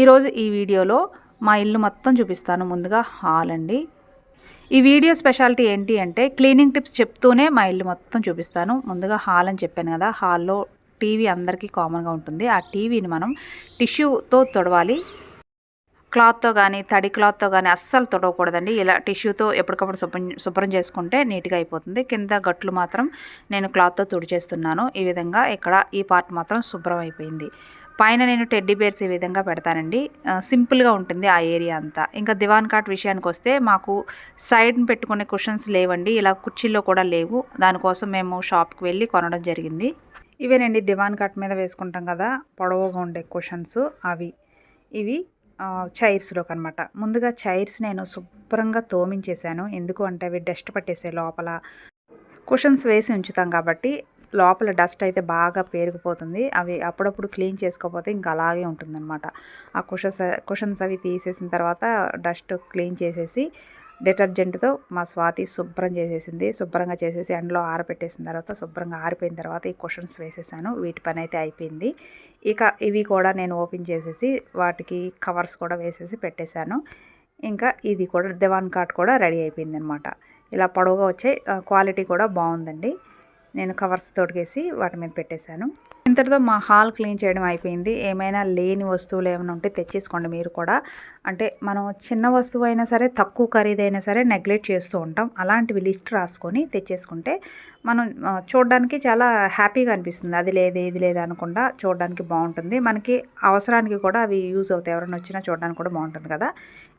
ఈరోజు ఈ వీడియోలో మా ఇల్లు మొత్తం చూపిస్తాను. ముందుగా హాల్ అండి. ఈ వీడియో స్పెషాలిటీ ఏంటి అంటే క్లీనింగ్ టిప్స్ చెప్తూనే మా ఇల్లు మొత్తం చూపిస్తాను. ముందుగా హాల్ అని చెప్పాను కదా హాల్లో టీవీ అందరికీ కామన్గా ఉంటుంది. ఆ టీవీని మనం టిష్యూతో తొడవాలి. క్లాత్తో కానీ తడి క్లాత్తో కానీ అస్సలు తొడవకూడదండి. ఇలా టిష్యూతో ఎప్పటికప్పుడు శుభ్రం శుభ్రం చేసుకుంటే నీట్గా అయిపోతుంది. కింద గట్లు మాత్రం నేను క్లాత్తో తుడిచేస్తున్నాను. ఈ విధంగా ఇక్కడ ఈ పార్ట్ మాత్రం శుభ్రం అయిపోయింది. పైన నేను టెడ్డీ బేర్స్ ఈ విధంగా పెడతానండి. సింపుల్గా ఉంటుంది ఆ ఏరియా అంతా. ఇంకా దివాన్ కాట్ విషయానికి వస్తే మాకు సైడ్ని పెట్టుకునే కుషన్స్ లేవండి. ఇలా కుర్చీల్లో కూడా లేవు. దానికోసం మేము షాప్కి వెళ్ళి కొనడం జరిగింది. ఇవేనండి దివాన్ కాట్ మీద వేసుకుంటాం కదా పొడవుగా ఉండే కుషన్స్ అవి. ఇవి చైర్స్లోకి అనమాట ముందుగా చైర్స్ నేను శుభ్రంగా తోమించేశాను. ఎందుకు అంటే అవి డస్ట్ పట్టేసే లోపల కుషన్స్ వేసి ఉంచుతాం కాబట్టి లోపల డస్ట్ అయితే బాగా పేరుకుపోతుంది. అవి అప్పుడప్పుడు క్లీన్ చేసుకోకపోతే ఇంకా అలాగే ఉంటుందన్నమాట. ఆ కుషన్స్ కుషన్స్ అవి తీసేసిన తర్వాత డస్ట్ క్లీన్ చేసేసి డిటర్జెంట్తో మా స్వాతి శుభ్రం చేసేసింది. శుభ్రంగా చేసేసి ఎండలో ఆరబెట్టేసిన తర్వాత శుభ్రంగా ఆరిపోయిన తర్వాత ఈ కుషన్స్ వేసేసాను. వీటి పని అయితే అయిపోయింది. ఇక ఇవి కూడా నేను ఓపెన్ చేసేసి వాటికి కవర్స్ కూడా వేసేసి పెట్టేశాను. ఇంకా ఇది కూడా దివాన్ కాట్ కూడా రెడీ అయిపోయింది అనమాట ఇలా పొడవుగా వచ్చే క్వాలిటీ కూడా బాగుందండి. నేను కవర్స్ తొడిగేసి వాటి మీద పెట్టేశాను. ఇంతటితో మా హాల్ క్లీన్ చేయడం అయిపోయింది. ఏమైనా లేని వస్తువులు ఏమైనా ఉంటే తెచ్చేసుకోండి మీరు కూడా. అంటే మనం చిన్న వస్తువు అయినా సరే తక్కువ ఖరీదైనా సరే నెగ్లెక్ట్ చేస్తూ ఉంటాం. అలాంటివి లిస్ట్ రాసుకొని తెచ్చేసుకుంటే మనం చూడడానికి చాలా హ్యాపీగా అనిపిస్తుంది. అది లేదు ఇది లేదు అనకుండా చూడడానికి బాగుంటుంది. మనకి అవసరానికి కూడా అవి యూజ్ అవుతాయి. ఎవరైనా వచ్చినా చూడడానికి కూడా బాగుంటుంది కదా.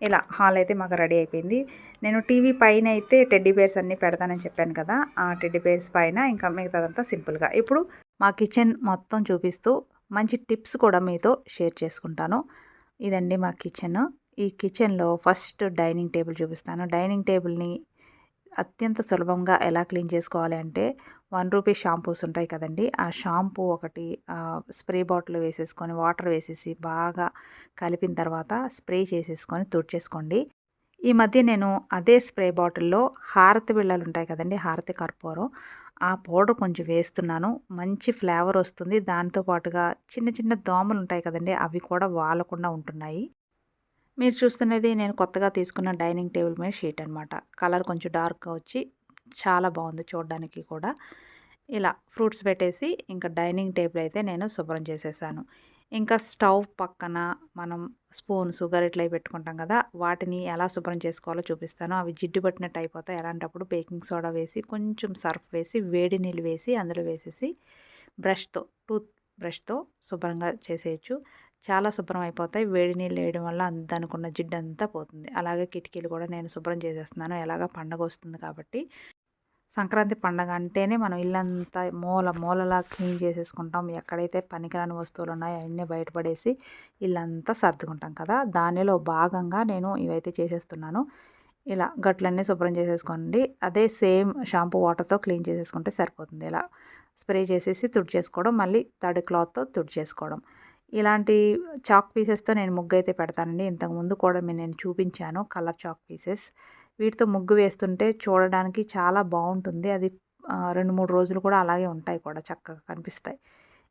ఇలా హాల్ అయితే మాకు రెడీ అయిపోయింది. నేను టీవీ పైన అయితే టెడ్డీ బేర్స్ అన్నీ పెడతానని చెప్పాను కదా ఆ టెడ్డీ బేర్స్ పైన ఇంకా మిగతాదంతా సింపుల్గా. ఇప్పుడు మా కిచెన్ మొత్తం చూపిస్తూ మంచి టిప్స్ కూడా మీతో షేర్ చేసుకుంటాను. ఇదండి మా కిచెన్. ఈ కిచెన్లో ఫస్ట్ డైనింగ్ టేబుల్ చూపిస్తాను. డైనింగ్ టేబుల్ని అత్యంత సులభంగా ఎలా క్లీన్ చేసుకోవాలి అంటే వన్ రూపీ షాంపూస్ ఉంటాయి కదండి. ఆ షాంపూ ఒకటి స్ప్రే బాటిల్ వేసేసుకొని వాటర్ వేసేసి బాగా కలిపిన తర్వాత స్ప్రే చేసేసుకొని తుడిచేసుకోండి. ఈ మధ్య నేను అదే స్ప్రే బాటిల్లో హారతి బిళ్ళలు ఉంటాయి కదండి హారతి కర్పూరం. ఆ పౌడర్ కొంచెం వేస్తున్నాను. మంచి ఫ్లేవర్ వస్తుంది. దాంతో పాటుగా చిన్న చిన్న దోమలు ఉంటాయి కదండి అవి కూడా వాలకుండా ఉంటున్నాయి. మీరు చూస్తున్నది నేను కొత్తగా తీసుకున్న డైనింగ్ టేబుల్ మీద షీట్ అనమాట కలర్ కొంచెం డార్క్గా వచ్చి చాలా బాగుంది చూడడానికి కూడా. ఇలా ఫ్రూట్స్ పెట్టేసి ఇంకా డైనింగ్ టేబుల్ అయితే నేను శుభ్రం చేసేసాను. ఇంకా స్టవ్ పక్కన మనం స్పూన్ షుగర్ ఇట్లా పెట్టుకుంటాం కదా వాటిని ఎలా శుభ్రం చేసుకోవాలో చూపిస్తాను. అవి జిడ్డు పట్టినట్టు అయిపోతాయి. అలాంటప్పుడు బేకింగ్ సోడా వేసి కొంచెం సర్ఫ్ వేసి వేడి నీళ్ళు వేసి అందులో వేసేసి బ్రష్తో టూత్ బ్రష్తో శుభ్రంగా చేసేయచ్చు. చాలా శుభ్రం అయిపోతాయి వేడి నీళ్ళు వేయడం వల్ల అంత అనుకున్న జిడ్డు అంతా పోతుంది. అలాగే కిటికీలు కూడా నేను శుభ్రం చేసేస్తున్నాను. ఎలాగ పండగ వస్తుంది కాబట్టి. సంక్రాంతి పండగ అంటేనే మనం ఇల్లంతా మూల మూలలా క్లీన్ చేసేసుకుంటాం. ఎక్కడైతే పనికిరాని వస్తువులు ఉన్నాయో అవన్నీ బయటపడేసి ఇల్లంతా సర్దుకుంటాం కదా. దానిలో భాగంగా నేను ఇవైతే చేసేస్తున్నాను. ఇలా గట్లన్నీ శుభ్రం చేసేసుకోండి. అదే సేమ్ షాంపూ వాటర్తో క్లీన్ చేసేసుకుంటే సరిపోతుంది. ఇలా స్ప్రే చేసేసి తుడిచేసుకోవడం మళ్ళీ తడి క్లాత్తో తుడిచేసుకోవడం. ఇలాంటి చాక్ పీసెస్తో నేను ముగ్గు అయితే పెడతానండి ఇంతకుముందు కూడా మీ- నేను చూపించాను కలర్ చాక్ పీసెస్. వీటితో ముగ్గు వేస్తుంటే చూడడానికి చాలా బాగుంటుంది. అది రెండు మూడు రోజులు కూడా అలాగే ఉంటాయి కూడా చక్కగా కనిపిస్తాయి.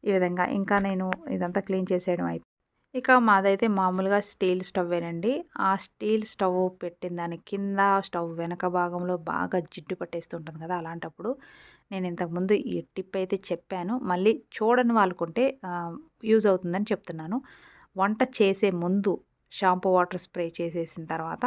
ఈ విధంగా ఇంకా నేను ఇదంతా క్లీన్ చేసేయడం అయిపోయింది ఇక మాదైతే మామూలుగా స్టీల్ స్టవ్వేనండి. ఆ స్టీల్ స్టవ్ పెట్టిన దాని కింద స్టవ్ వెనక భాగంలో బాగా జిడ్డు పట్టేస్తుంటుంది కదా అలాంటప్పుడు. నేను ఇంతకుముందు ఈ టిప్ అయితే చెప్పాను. మళ్ళీ చూడని వాళ్ళకుంటే యూజ్ అవుతుందని చెప్తున్నాను. వంట చేసే ముందు షాంపూ వాటర్ స్ప్రే చేసేసిన తర్వాత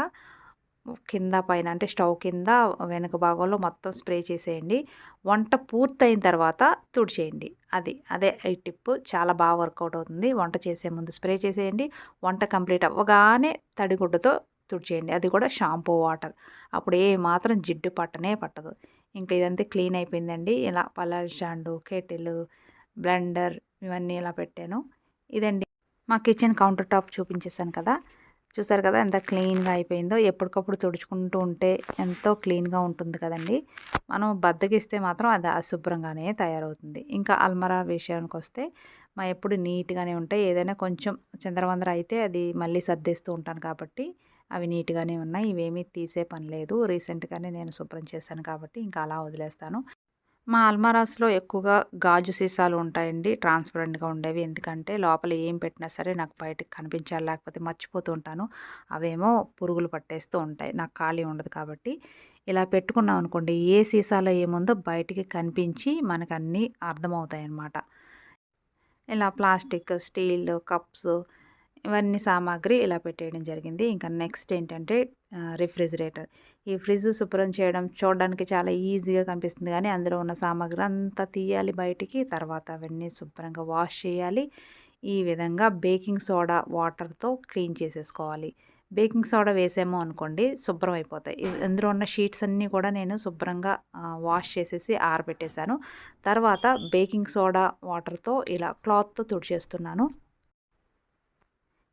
కింద పైన అంటే స్టవ్ కింద వెనుక భాగంలో మొత్తం స్ప్రే చేసేయండి. వంట పూర్తయిన తర్వాత తుడిచేయండి. అది అదే ఈ టిప్. చాలా బాగా వర్కౌట్ అవుతుంది. వంట చేసే ముందు స్ప్రే చేసేయండి. వంట కంప్లీట్ అవ్వగానే తడిగుడ్డతో తుడిచేయండి అది కూడా షాంపూ వాటర్. అప్పుడు ఏ మాత్రం జిడ్డు పట్టనే పట్టదు. ఇంకా ఇదంతా క్లీన్ అయిపోయిందండి. ఇలా పలాల్ స్టాండు కేటిల్ బ్లెండర్ ఇవన్నీ ఇలా పెట్టాను. ఇదండి. మా కిచెన్ కౌంటర్ టాప్ చూపించేసాను కదా. చూసారు కదా ఎంత క్లీన్గా అయిపోయిందో. ఎప్పటికప్పుడు తుడుచుకుంటూ ఉంటే ఎంతో క్లీన్గా ఉంటుంది కదండి. మనం బద్దకిస్తే మాత్రం అది అశుభ్రంగానే తయారవుతుంది. ఇంకా అల్మరా విషయానికి వస్తే మా ఎప్పుడు నీట్గానే ఉంటాయి ఏదైనా కొంచెం చంద్రవందర అయితే అది మళ్ళీ సర్దేస్తూ ఉంటాను కాబట్టి అవి నీట్గానే ఉన్నాయి ఇవేమీ తీసే పని లేదు రీసెంట్గానే నేను శుభ్రం చేశాను కాబట్టి ఇంకా అలా వదిలేస్తాను మా అల్మారాస్‌లో ఎక్కువగా గాజు సీసాలు ఉంటాయండి. ట్రాన్స్‌పరెంట్‌గా ఉండేవి. ఎందుకంటే లోపల ఏం పెట్టినా సరే నాకు బయటకి కనిపించాలి. లేకపోతే మర్చిపోతూ ఉంటాను. అవేమో పురుగులు పట్టేస్తూ ఉంటాయి. నాకు ఖాళీ ఉండదు కాబట్టి. ఇలా పెట్టుకున్నాం అనుకోండి ఏ సీసాలో ఏముందో బయటికి కనిపించి మనకు అన్నీ అర్థమవుతాయి అన్నమాట ఇలా ప్లాస్టిక్, స్టీల్, కప్స్ ఇవన్నీ సామాగ్రి ఇలా పెట్టేయడం జరిగింది. ఇంకా నెక్స్ట్ ఏంటంటే రిఫ్రిజిరేటర్. ఈ ఫ్రిడ్జ్ శుభ్రం చేయడం చూడడానికి చాలా ఈజీగా కనిపిస్తుంది కానీ అందులో ఉన్న సామాగ్రి అంతా తీయాలి బయటికి. తర్వాత అవన్నీ శుభ్రంగా వాష్ చేయాలి. ఈ విధంగా బేకింగ్ సోడా వాటర్‌తో క్లీన్ చేసేసుకోవాలి. బేకింగ్ సోడా వేసాము అనుకోండి శుభ్రం అయిపోతాయి. అందులో ఉన్న షీట్స్ అన్నీ కూడా నేను శుభ్రంగా వాష్ చేసేసి ఆరబెట్టేశాను తర్వాత బేకింగ్ సోడా వాటర్‌తో ఇలా క్లాత్‌తో తుడిచేస్తున్నాను.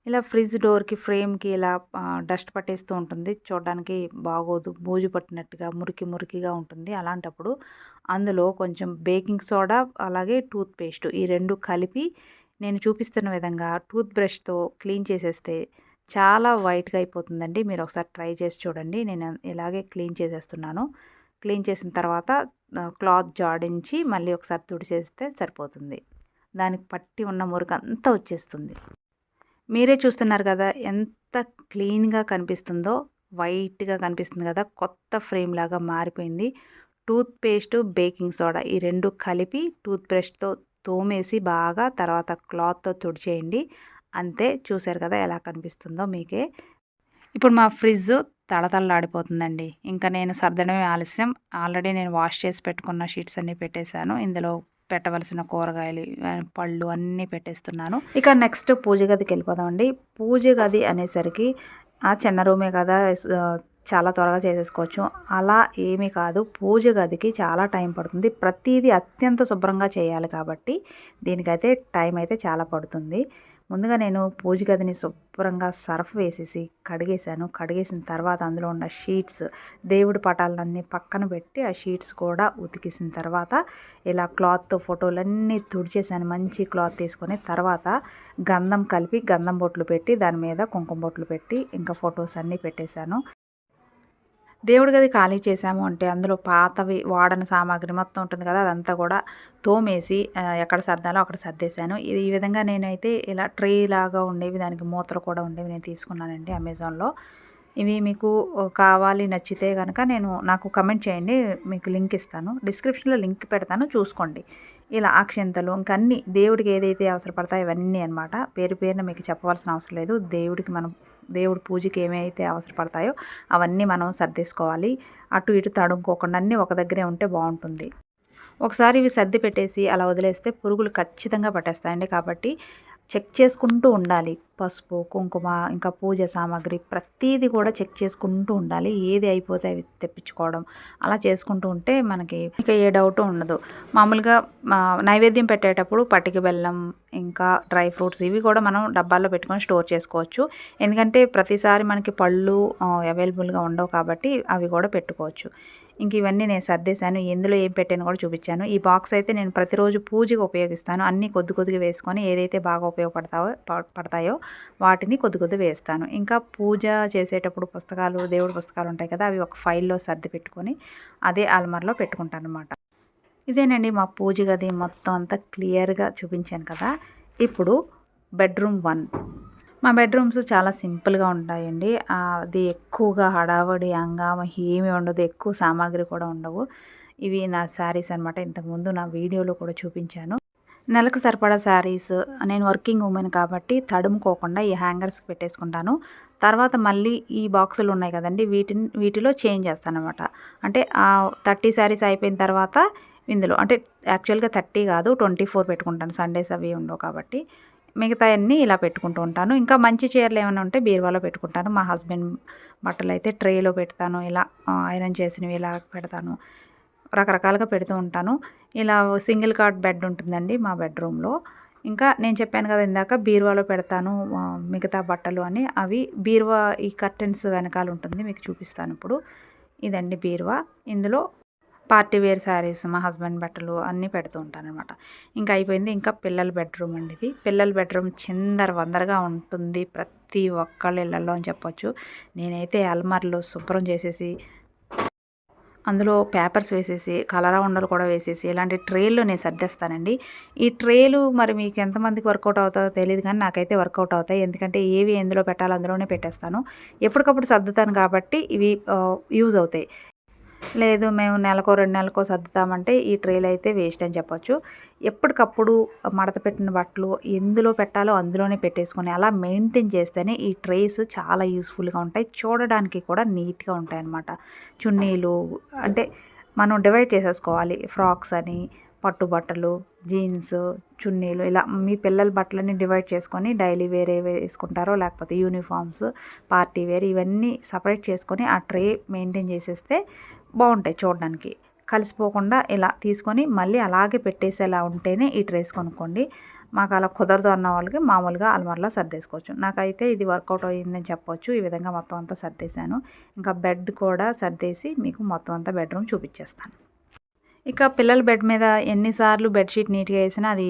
ఇలా ఫ్రిడ్జ్ డోర్‌కి, ఫ్రేమ్‌కి ఇలా డస్ట్ పట్టేస్తూ ఉంటుంది. చూడడానికి బాగోదు. బూజు పట్టినట్టుగా, మురికి మురికిగా ఉంటుంది. అలాంటప్పుడు అందులో కొంచెం బేకింగ్ సోడా, అలాగే టూత్ పేస్ట్ ఈ రెండు కలిపి నేను చూపిస్తున్న విధంగా టూత్ బ్రష్‌తో క్లీన్ చేసేస్తే చాలా వైట్‌గా అయిపోతుందండి. మీరు ఒకసారి ట్రై చేసి చూడండి. నేను ఇలాగే క్లీన్ చేసేస్తున్నాను. క్లీన్ చేసిన తర్వాత క్లాత్ జాడించి మళ్ళీ ఒకసారి తుడిచేస్తే సరిపోతుంది. దానికి పట్టి ఉన్న మురికంతా వచ్చేస్తుంది. మీరే చూస్తున్నారు కదా! ఎంత క్లీన్‌గా కనిపిస్తుందో. వైట్‌గా కనిపిస్తుంది కదా! కొత్త ఫ్రేమ్ లాగా మారిపోయింది. టూత్ పేస్ట్, బేకింగ్ సోడా ఈ రెండు కలిపి టూత్ బ్రష్‌తో తోమేసి బాగా తర్వాత క్లాత్‌తో తుడిచేయండి. అంతే చూశారు కదా! ఎలా కనిపిస్తుందో మీకే. ఇప్పుడు మా ఫ్రిడ్జ్ తడతళ్ళాడిపోతుందండి ఇంకా నేను సర్దడమే ఆలస్యం. ఆల్రెడీ నేను వాష్ చేసి పెట్టుకున్న షీట్స్ అన్నీ పెట్టేశాను. ఇందులో పెట్టవలసిన కూరగాయలు పళ్ళు అన్నీ పెట్టేస్తున్నాను. ఇక నెక్స్ట్ పూజ గదికి వెళ్ళిపోదామండి. పూజ గది అనేసరికి ఆ చిన్న రూమే కదా! చాలా త్వరగా చేసేసుకోవచ్చు. అలా ఏమీ కాదు. పూజ గదికి చాలా టైం పడుతుంది. ప్రతిదీ అత్యంత శుభ్రంగా చేయాలి కాబట్టి దీనికైతే టైం అయితే చాలా పడుతుంది. ముందుగా నేను పూజ గదిని శుభ్రంగా సర్ఫ్ వేసేసి కడిగేశాను. కడిగేసిన తర్వాత అందులో ఉన్న షీట్స్ దేవుడి పటాలన్నీ పక్కన పెట్టి ఆ షీట్స్ కూడా ఉతికేసిన తర్వాత ఇలా క్లాత్‌తో ఫోటోలన్నీ తుడిచేసాను. మంచి క్లాత్ తీసుకొని తర్వాత గంధం కలిపి గంధం బొట్లు పెట్టి దాని మీద కుంకుమ బొట్లు పెట్టి ఇంకా ఫొటోస్ అన్నీ పెట్టేశాను. దేవుడి గది ఖాళీ చేసాము అంటే అందులో పాతవి వాడని సామాగ్రి మొత్తం ఉంటుంది కదా! అదంతా కూడా తోమేసి ఎక్కడ సర్దాలో అక్కడ సర్దేశాను. ఇది ఈ విధంగా నేనైతే ఇలా ట్రే లాగా ఉండేవి దానికి మూతలు కూడా ఉండేవి నేను తీసుకున్నానండి అమెజాన్‌లో. ఇవి మీకు కావాలి నచ్చితే కనుక నేను నాకు కమెంట్ చేయండి. మీకు లింక్ ఇస్తాను. డిస్క్రిప్షన్‌లో లింక్ పెడతాను చూసుకోండి. ఇలా అక్షంతలు ఇంకా అన్నీ దేవుడికి ఏదైతే అవసరపడతాయో ఇవన్నీ అనమాట. పేరు పేరున మీకు చెప్పవలసిన అవసరం లేదు. దేవుడికి మనం దేవుడి పూజకి ఏమైతే అవసరపడతాయో అవన్నీ మనం సర్దేసుకోవాలి. అటు ఇటు తడుముకోకుండా అన్నీ ఒక దగ్గరే ఉంటే బాగుంటుంది ఒకసారి ఇవి సర్ది పెట్టేసి అలా వదిలేస్తే పురుగులు ఖచ్చితంగా పట్టేస్తాయండి. కాబట్టి చెక్ చేసుకుంటూ ఉండాలి. పసుపు, కుంకుమ ఇంకా పూజ సామాగ్రి ప్రతీది కూడా చెక్ చేసుకుంటూ ఉండాలి. ఏది అయిపోతే అవి తెప్పించుకోవడం అలా చేసుకుంటూ ఉంటే మనకి ఇక ఏ డౌట్ ఉండదు. మామూలుగా నైవేద్యం పెట్టేటప్పుడు పటిక బెల్లం ఇంకా డ్రై ఫ్రూట్స్ ఇవి కూడా మనం డబ్బాల్లో పెట్టుకొని స్టోర్ చేసుకోవచ్చు. ఎందుకంటే ప్రతిసారి మనకి పళ్ళు అవైలబుల్‌గా ఉండవు కాబట్టి అవి కూడా పెట్టుకోవచ్చు. ఇంక ఇవన్నీ నేను సర్దేశాను. ఎందులో ఏం పెట్టాను కూడా చూపించాను. ఈ బాక్స్ అయితే నేను ప్రతిరోజు పూజకి ఉపయోగిస్తాను. అన్నీ కొద్ది కొద్దిగా వేసుకొని ఏదైతే బాగా ఉపయోగపడతావో పడతాయో వాటిని కొద్ది కొద్ది వేస్తాను. ఇంకా పూజ చేసేటప్పుడు పుస్తకాలు దేవుడి పుస్తకాలు ఉంటాయి కదా! అవి ఒక ఫైల్‌లో సర్ది పెట్టుకొని అదే అల్మారలో పెట్టుకుంటాను అనమాట ఇదేనండి మా పూజ గది మొత్తం అంతా క్లియర్‌గా చూపించాను కదా! ఇప్పుడు బెడ్‌రూమ్ వన్ మా బెడ్‌రూమ్స్ చాలా సింపుల్‌గా ఉంటాయండి. అది ఎక్కువగా హడావిడి, అంగామ ఏమీ ఉండదు. ఎక్కువ సామాగ్రి కూడా ఉండవు. ఇవి నా శారీస్ అనమాట. ఇంతకుముందు నా వీడియోలో కూడా చూపించాను. నెలకు సరిపడా శారీస్ నేను వర్కింగ్ ఉమెన్ కాబట్టి తడుముకోకుండా ఈ హ్యాంగర్స్‌కి పెట్టేసుకుంటాను. తర్వాత మళ్ళీ ఈ బాక్సులు ఉన్నాయి కదండి వీటిని వీటిలో చేంజ్ చేస్తానమాట అంటే థర్టీ 30 శారీస్ అయిపోయిన తర్వాత ఇందులో అంటే యాక్చువల్‌గా 30 కాదు 24 పెట్టుకుంటాను. సండేస్ అవి ఉండవు కాబట్టి. మిగతా అన్నీ ఇలా పెట్టుకుంటూ ఉంటాను. ఇంకా మంచి చీరలు ఏమైనా ఉంటే బీరువాలో పెట్టుకుంటాను. మా హస్బెండ్ బట్టలైతే ట్రేలో పెడతాను. ఇలా ఐరన్ చేసినవి ఇలా పెడతాను. రకరకాలుగా పెడుతూ ఉంటాను. ఇలా సింగిల్ కాట్ బెడ్ ఉంటుందండి మా బెడ్‌రూమ్‌లో. ఇంకా నేను చెప్పాను కదా ఇందాక బీరువాలో పెడతాను మిగతా బట్టలు అని. అవి బీరువా ఈ కర్టెన్స్ వెనకాల ఉంటుంది. మీకు చూపిస్తాను ఇప్పుడు. ఇదండి బీరువా. ఇందులో పార్టీ వేర్ శారీస్ మా హస్బెండ్ బట్టలు అన్నీ పెడుతూ ఉంటానన్నమాట. ఇంకా అయిపోయింది. ఇంకా పిల్లల బెడ్‌రూమ్ అండి ఇది. పిల్లల బెడ్‌రూమ్ చిందర వందరగా ఉంటుంది. ప్రతి ఒక్కళ్ళ ఇళ్ళల్లో అని చెప్పొచ్చు. నేనైతే అల్మారాలు శుభ్రం చేసేసి అందులో పేపర్స్ వేసేసి కలరా ఉండలు కూడా వేసేసి ఇలాంటి ట్రేల్లో నేను సర్దేస్తానండి ఈ ట్రేలు మరి మీకు ఎంతమందికి వర్కౌట్ అవుతుందో తెలియదు కానీ నాకైతే వర్కౌట్ అవుతాయి ఎందుకంటే ఏవి ఎందులో పెట్టాలో అందులోనే పెట్టేస్తాను ఎప్పటికప్పుడు సర్దుతాను కాబట్టి ఇవి యూజ్ అవుతాయి లేదు మేము నెలకో రెండు నెలకో సర్దుతామంటే ఈ ట్రేలు అయితే వేస్ట్ అని చెప్పొచ్చు. ఎప్పటికప్పుడు మడత పెట్టిన బట్టలు ఎందులో పెట్టాలో అందులోనే పెట్టేసుకొని అలా మెయింటైన్ చేస్తేనే ఈ ట్రేస్ చాలా యూస్ఫుల్గా ఉంటాయి. చూడడానికి కూడా నీట్గా ఉంటాయి అన్నమాట. చున్నీలు అంటే మనం డివైడ్ చేసేసుకోవాలి. ఫ్రాక్స్ అని పట్టు బట్టలు జీన్స్ చున్నీలు ఇలా మీ పిల్లల బట్టలని డివైడ్ చేసుకొని డైలీ వేరే వేసుకుంటారో లేకపోతే యూనిఫామ్స్ పార్టీ వేర్ ఇవన్నీ సపరేట్ చేసుకొని ఆ ట్రే మెయింటైన్ చేసేస్తే బాగుంటాయి చూడడానికి. కలిసిపోకుండా ఇలా తీసుకొని మళ్ళీ అలాగే పెట్టేసేలా ఉంటేనే ఈ ట్రేస్ కొనుక్కోండి. మాకు అలా కుదరదు అన్న వాళ్ళకి మామూలుగా అల్మార్లో సర్దేసుకోవచ్చు. నాకైతే ఇది వర్కౌట్ అయ్యిందని చెప్పొచ్చు. ఈ విధంగా మొత్తం అంతా సర్దేశాను. ఇంకా బెడ్ కూడా సర్దేసి మీకు మొత్తం అంతా బెడ్రూమ్ చూపించేస్తాను ఇక పిల్లల బెడ్ మీద ఎన్నిసార్లు బెడ్షీట్ నీట్గా వేసినా అది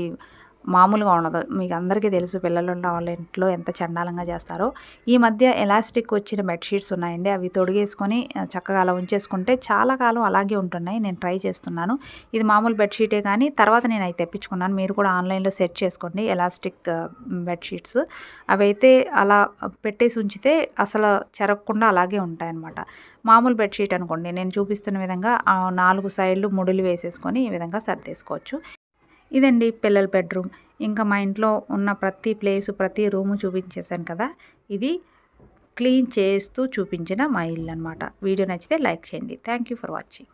మామూలుగా ఉండదు. మీకు అందరికీ తెలుసు పిల్లలు ఉన్న వాళ్ళ ఇంట్లో ఎంత చండాలంగా చేస్తారో. ఈ మధ్య ఎలాస్టిక్ వచ్చిన బెడ్షీట్స్ ఉన్నాయండి. అవి తొడిగేసుకొని చక్కగా అలా ఉంచేసుకుంటే చాలా కాలం అలాగే ఉంటున్నాయి. నేను ట్రై చేస్తున్నాను. ఇది మామూలు బెడ్షీటే కానీ తర్వాత నేను అవి తెప్పించుకున్నాను. మీరు కూడా ఆన్లైన్లో సెర్చ్ చేసుకోండి ఎలాస్టిక్ బెడ్షీట్స్ అవి అయితే అలా పెట్టేసి ఉంచితే అసలు చెరగకుండా అలాగే ఉంటాయన్నమాట. మామూలు బెడ్షీట్ అనుకోండి. నేను చూపిస్తున్న విధంగా నాలుగు సైడ్లు ముడులు వేసేసుకొని ఈ విధంగా సర్దేసుకోవచ్చు. ఇదండి పిల్లల బెడ్రూమ్. ఇంకా మా ఇంట్లో ఉన్న ప్రతి ప్లేస్ ప్రతి రూము చూపించేశాను కదా. ఇది క్లీన్ చేస్తూ చూపించిన మా ఇల్లు అనమాట వీడియో నచ్చితే లైక్ చేయండి. Thank you for watching.